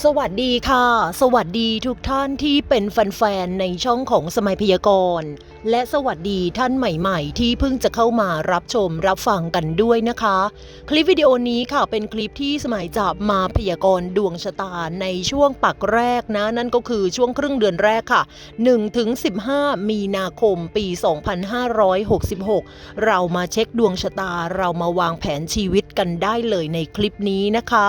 สวัสดีค่ะ สวัสดีทุกท่านที่เป็นแฟนๆในช่องของสมัยพยากรณ์ และสวัสดีท่านใหม่ๆ ที่เพิ่งจะเข้ามารับชมรับฟังกันด้วยนะคะ คลิปวิดีโอนี้ค่ะเป็นคลิปที่สมัยจะมาพยากรณ์ดวงชะตาในช่วงปักแรกนะ นั่นก็คือช่วงครึ่งเดือนแรกค่ะ1ถึง15 มีนาคมปี 2566 เรามาเช็คดวงชะตาเรามาวางแผนชีวิตกันได้เลยในคลิปนี้นะคะ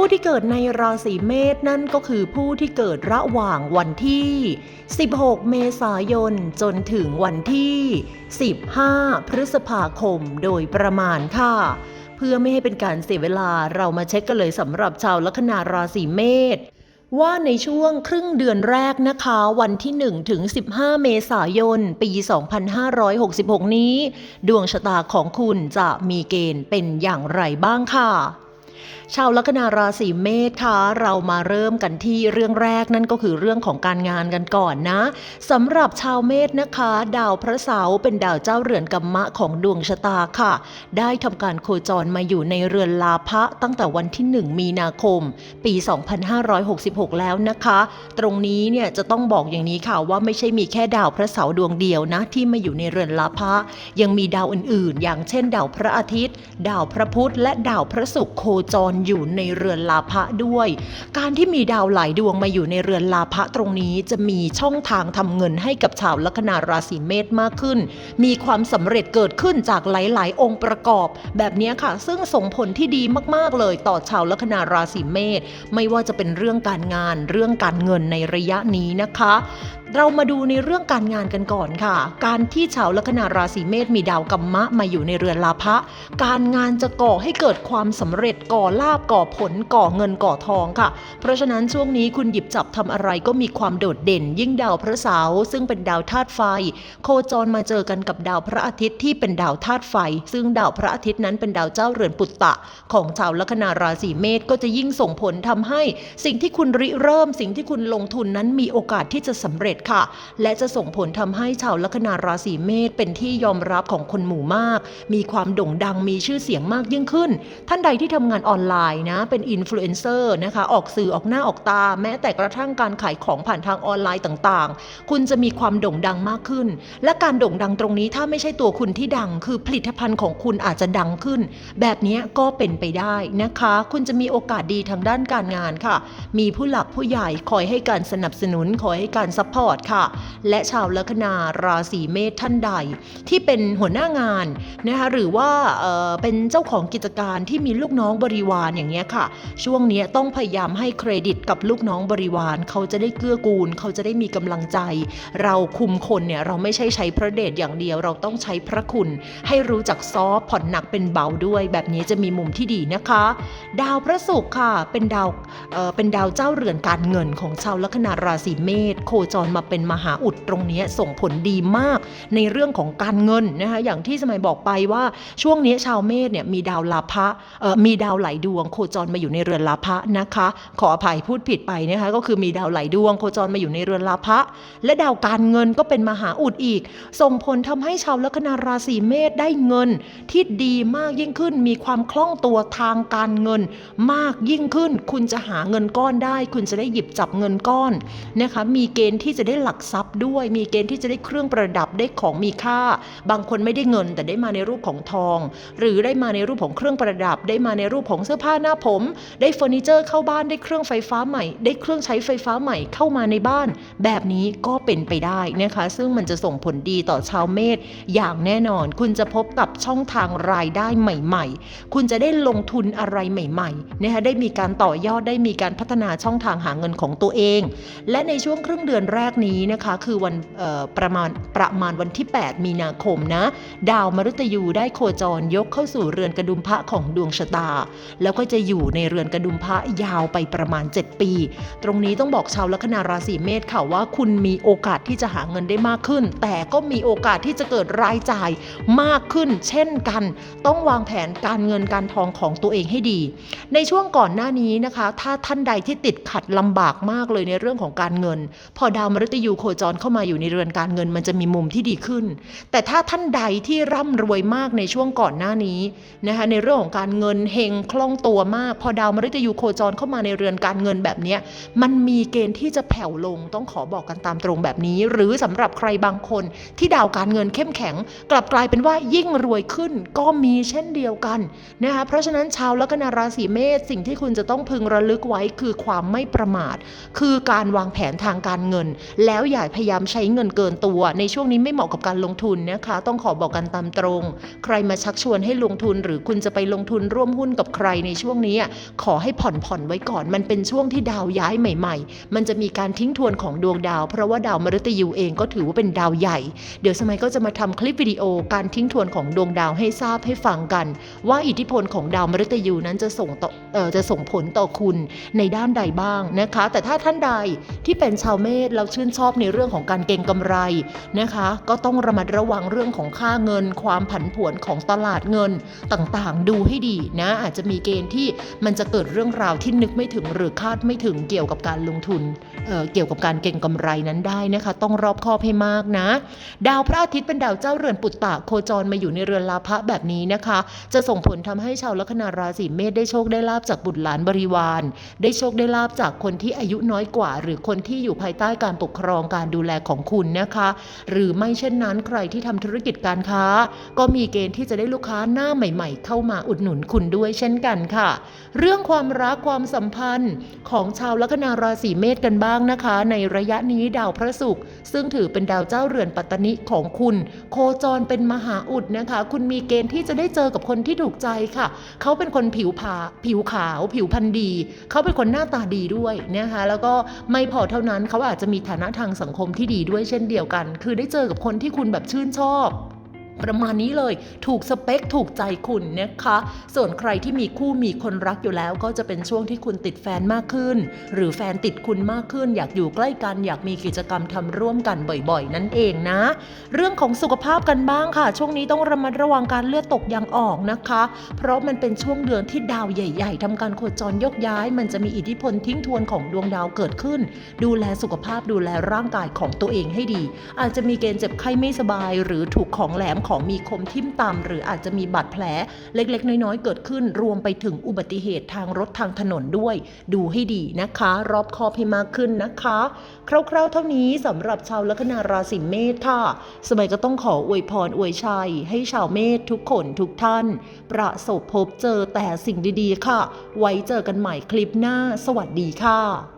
ผู้ที่เกิดในราศีเมษนั่นก็คือผู้ที่เกิดระหว่างวันที่ 16 เมษายน จนถึงวันที่ 15 พฤษภาคมโดยประมาณค่ะ เพื่อไม่ให้เป็นการเสียเวลาเรามาเช็คกันเลยสำหรับชาวลัคนาราศีเมษว่าในช่วงครึ่งเดือนแรกนะคะ วันที่ 1 ถึง 15 เมษายน ปี 2566 นี้ ดวงชะตาของคุณจะมีเกณฑ์เป็นอย่างไรบ้างค่ะ ชาวลัคนาราศีเมษคะเรามาเริ่มกันที่เรื่องแรกนั่นก็คือเรื่องของการงานกันก่อนนะสำหรับชาวเมษนะคะ ดาวพระเสาร์เป็นดาวเจ้าเรือนกัมมะของดวงชะตาค่ะ ได้ทำการโคจรมาอยู่ในเรือนลาภะตั้งแต่วันที่ 1 มีนาคม ปี 2566 แล้วนะคะ ตรงนี้เนี่ยจะต้องบอกอย่างนี้ค่ะว่าไม่ใช่มีแค่ดาวพระเสาร์ดวงเดียวนะ ที่มาอยู่ในเรือนลาภะยังมีดาวอื่นๆ อย่างเช่น ดาวพระอาทิตย์ ดาวพระพุธและดาวพระศุกร์โคจรอยู่ในเรือนลาภะด้วย การที่มีดาวหลายดวงมาอยู่ในเรือนลาภะตรงนี้จะมีช่องทางทำเงินให้กับชาวลัคนาราศีเมษมากขึ้น มีความสำเร็จเกิดขึ้นจากหลาย ๆ องค์ประกอบ แบบนี้ค่ะ ซึ่งส่งผลที่ดีมาก ๆ เลยต่อชาวลัคนาราศีเมษไม่ว่าจะเป็นเรื่องการงานเรื่องการเงินในระยะนี้นะคะ เรามาดูในเรื่องการงานกันก่อนค่ะ การที่ชาวลัคนาราศีเมษมีดาวกัมมะมาอยู่ในเรือนลาภะการงานจะก่อให้เกิดความสำเร็จก่อลาบก่อผลก่อเงินก่อทองค่ะ เพราะฉะนั้นช่วงนี้คุณหยิบจับทำอะไรก็มีความโดดเด่น ยิ่งดาวพระเสาร์ซึ่งเป็นดาวธาตุไฟ โคจรมาเจอกันกับดาวพระอาทิตย์ที่เป็นดาวธาตุไฟ ซึ่งดาวพระอาทิตย์นั้นเป็นดาวเจ้าเรือนปุตตะ ของชาวลัคนาราศีเมษก็จะยิ่งส่งผลทำให้ สิ่งที่คุณริเริ่มสิ่งที่คุณลงทุนนั้นมีโอกาสที่จะสำเร็จค่ะ และจะส่งผลทำให้ชาวลัคนาราศีเมษเป็นที่ยอมรับของคนหมู่มาก มีความโด่งดังมีชื่อเสียงมากยิ่งขึ้น ท่านใดที่ทำงานออนไลน์นะ เป็นอินฟลูเอนเซอร์นะคะ ออกสื่อออกหน้าออกตา แม้แต่กระทั่งการขายของผ่านทางออนไลน์ต่างๆ คุณจะมีความโด่งดังมากขึ้น และการโด่งดังตรงนี้ถ้าไม่ใช่ตัวคุณที่ดัง คือผลิตภัณฑ์ของคุณอาจจะดังขึ้น แบบนี้ก็เป็นไปได้นะคะ คุณจะมีโอกาสดีทางด้านการงานค่ะ มีผู้หลักผู้ใหญ่คอยให้การสนับสนุนคอยให้การซัพพอร์ตค่ะ และชาวลัคนาราศีเมษท่านใด ที่เป็นหัวหน้างานนะคะหรือว่าเเป็นเจ้าของกิจการที่มีลูกน้องบริวารอย่างเงี้ยค่ะ ช่วงนี้ต้องพยายามให้เครดิตกับลูกน้องบริวาร เขาจะได้เกื้อกูล เขาจะได้มีกำลังใจ เราคุมคนเนี่ยเราไม่ใช่ใช้พระเดชอย่างเดียว เราต้องใช้พระคุณ ให้รู้จักซอฟผ่อนหนักเป็นเบาด้วย แบบนี้จะมีมุมที่ดีนะคะ ดาวพระศุกร์ค่ะเป็นดาวเเป็นดาวเจ้าเรือนการเงินของชาวลัคนาราศีเมษโคจรมาเป็นมหาอุดตรงนี้ส่งผลดีมากในเรื่องของการเงินนะคะอย่างที่สมัยบอกไปว่าช่วงนี้ชาวเมษเนี่ยมีดาวลาภะมีดาวไหลดวง โคจรมาอยู่ในเรือนลาภะนะคะ ขออภัยพูดผิดไปนะคะก็คือมีดาวไหลดวง โคจรมาอยู่ในเรือนลาภะและดาวการเงินก็เป็นมหาอุดอีก ส่งผลทำให้ชาวลัคนาราศีเมษได้เงินที่ดีมากยิ่งขึ้น มีความคล่องตัวทางการเงินมากยิ่งขึ้น คุณจะหาเงินก้อนได้ คุณจะได้หยิบจับเงินก้อนนะคะมีเกณฑ์ที่จะได้หลักทรัพย์ด้วย มีเกณฑ์ที่จะได้เครื่องประดับได้ของมีค่า บางคนไม่ได้เงินแต่ได้มาในรูปของทอง หรือได้มาในรูปของเครื่องประดับ ได้มาในรูปของเสื้อผ้าหน้าผม ได้เฟอร์นิเจอร์เข้าบ้านได้เครื่องไฟฟ้าใหม่ ได้เครื่องใช้ไฟฟ้าใหม่เข้ามาในบ้าน แบบนี้ก็เป็นไปได้นะคะ ซึ่งมันจะส่งผลดีต่อชาวเมษอย่างแน่นอน คุณจะพบกับช่องทางรายได้ใหม่ ๆ คุณจะได้ลงทุนอะไรใหม่ๆนะคะได้มีการต่อยอดได้มีการพัฒนาช่องทางหาเงินของตัวเอง และในช่วงครึ่งเดือนแรกนี้นะคะคือวันประมาณประมาณวันที่ 8 มีนาคมนะ ดาวมฤตยูได้โคจรยกเข้าสู่เรือนกระดุมพระของดวงชะตา แล้วก็จะอยู่ในเรือนกระดุมพระยาวไปประมาณ 7 ปี ตรงนี้ต้องบอกชาวลัคนาราศีเมษค่ะว่าคุณมีโอกาสที่จะหาเงินได้มากขึ้น แต่ก็มีโอกาสที่จะเกิดรายจ่ายมากขึ้น เช่นกัน ต้องวางแผนการเงินการทองของตัวเองให้ดี ในช่วงก่อนหน้านี้นะคะ ถ้าท่านใดที่ติดขัดลำบากมากเลยในเรื่องของการเงิน พอดาวมฤตยูโคจรเข้ามาอยู่ในเรือนการเงินมันจะมีมุมที่ดีขึ้น แต่ถ้าท่านใดที่ร่ำรวยมากในช่วงก่อนหน้านี้นะคะในเรื่องของการเงินเฮงคล่องตัวมาก พอดาวมฤตยูโคจรเข้ามาในเรือนการเงินแบบนี้มันมีเกณฑ์ที่จะแผ่วลงต้องขอบอกกันตามตรงแบบนี้ หรือสำหรับใครบางคนที่ดาวการเงินเข้มแข็ง กลับกลายเป็นว่ายิ่งรวยขึ้นก็มีเช่นเดียวกันนะคะเพราะฉะนั้นชาวลัคนาราศีเมษสิ่งที่คุณจะต้องพึงระลึกไว้คือความไม่ประมาท คือการวางแผนทางการเงินแล้วอย่าพยายามใช้เงินเกินตัว ในช่วงนี้ไม่เหมาะกับการลงทุนนะคะ ต้องขอบอกกันตามตรง ใครมาชักชวนให้ลงทุน หรือคุณจะไปลงทุนร่วมหุ้นกับใครในช่วงนี้ ขอให้ผ่อนผ่อนไว้ก่อน มันเป็นช่วงที่ดาวย้ายใหม่ ๆ มันจะมีการทิ้งทวนของดวงดาว เพราะว่าดาวมฤตยูเองก็ถือว่าเป็นดาวใหญ่ เดี๋ยวสมัยก็จะมาทำคลิปวิดีโอการทิ้งทวนของดวงดาวให้ทราบให้ฟังกัน ว่าอิทธิพลของดาวมฤตยูนั้นจะส่งต่อเอ่อจะส่งผลต่อคุณในด้านใดบ้างนะคะ แต่ถ้าท่านใดที่เป็นชาวเมษเราชื่นชอบในเรื่องของการเก็งกำไรนะคะ ก็ต้องระมัดระวังเรื่องของค่าเงิน ความผันผวนของตลาดเงินต่างๆ ดูให้ดีนะอาจจะมีเกณฑ์ที่มันจะเกิดเรื่องราวที่นึกไม่ถึงหรือคาดไม่ถึงเกี่ยวกับการลงทุนเเกี่ยวกับการเก็งกำไรนั้นได้นะคะ ต้องรอบคอบให้มากนะ ดาวพระอาทิตย์เป็นดาวเจ้าเรือนปุตตะโคจรมาอยู่ในเรือนลาภะแบบนี้นะคะ จะส่งผลทำให้ชาวลัคนาราศีเมษได้โชคได้ลาบจากบุตรหลานบริวาร ได้โชคได้ลาบจากคนที่อายุน้อยกว่า หรือคนที่อยู่ภายใต้การปกครองการดูแลของคุณนะคะ หรือไม่เช่นนั้นใครที่ทำธุรกิจการค้า ก็มีเกณฑ์ที่จะได้ลูกค้าหน้าใหม่ ๆ เข้ามาอุดหนุนคุณด้วยเช่นกันค่ะ เรื่องความรักความสัมพันธ์ของชาวลัคนาราศีเมษกันบ้างนะคะ ในระยะนี้ดาวพระศุกร์ซึ่งถือเป็นดาวเจ้าเรือนปัตตนิของคุณ โคจรเป็นมหาอุดนะคะ คุณมีเกณฑ์ที่จะได้เจอกับคนที่ถูกใจค่ะ เขาเป็นคนผิวผาผิวขาว ผิวพรรณดี เขาเป็นคนหน้าตาดีด้วยนะคะ แล้วก็ไม่พอเท่านั้นเขาอาจจะมีฐานนะทางสังคมที่ดีด้วยเช่นเดียวกัน คือได้เจอกับคนที่คุณแบบชื่นชอบ ประมาณนี้เลย ถูกสเปคถูกใจคุณนะคะ ส่วนใครที่มีคู่มีคนรักอยู่แล้ว ก็จะเป็นช่วงที่คุณติดแฟนมากขึ้น หรือแฟนติดคุณมากขึ้น อยากอยู่ใกล้กัน อยากมีกิจกรรมทำร่วมกันบ่อยๆ นั่นเองนะ เรื่องของสุขภาพกันบ้างค่ะ ช่วงนี้ต้องระมัดระวังการเลือดตกยางออกนะคะ เพราะมันเป็นช่วงเดือนที่ดาวใหญ่ๆทำการโคจรยกย้าย มันจะมีอิทธิพลทิ้งทวนของดวงดาวเกิดขึ้น ดูแลสุขภาพดูแลร่างกายของตัวเองให้ดี อาจจะมีเกณฑ์เจ็บไข้ไม่สบาย หรือถูกของแหลมของมีคมทิ่มตามหรืออาจจะมีบาดแผลเล็กๆ น้อยๆ เกิดขึ้น รวมไปถึงอุบัติเหตุทางรถทางถนนด้วย ดูให้ดีนะคะ รอบคอบให้มากขึ้นนะคะ คร่าวๆ เท่านี้สำหรับชาวลัคนาราศีเมษค่ะ สมัยก็ต้องขออวยพรอวยชัย ให้ชาวเมษทุกคนทุกท่าน ประสบพบเจอแต่สิ่งดีๆ ค่ะ ไว้เจอกันใหม่คลิปหน้า สวัสดีค่ะ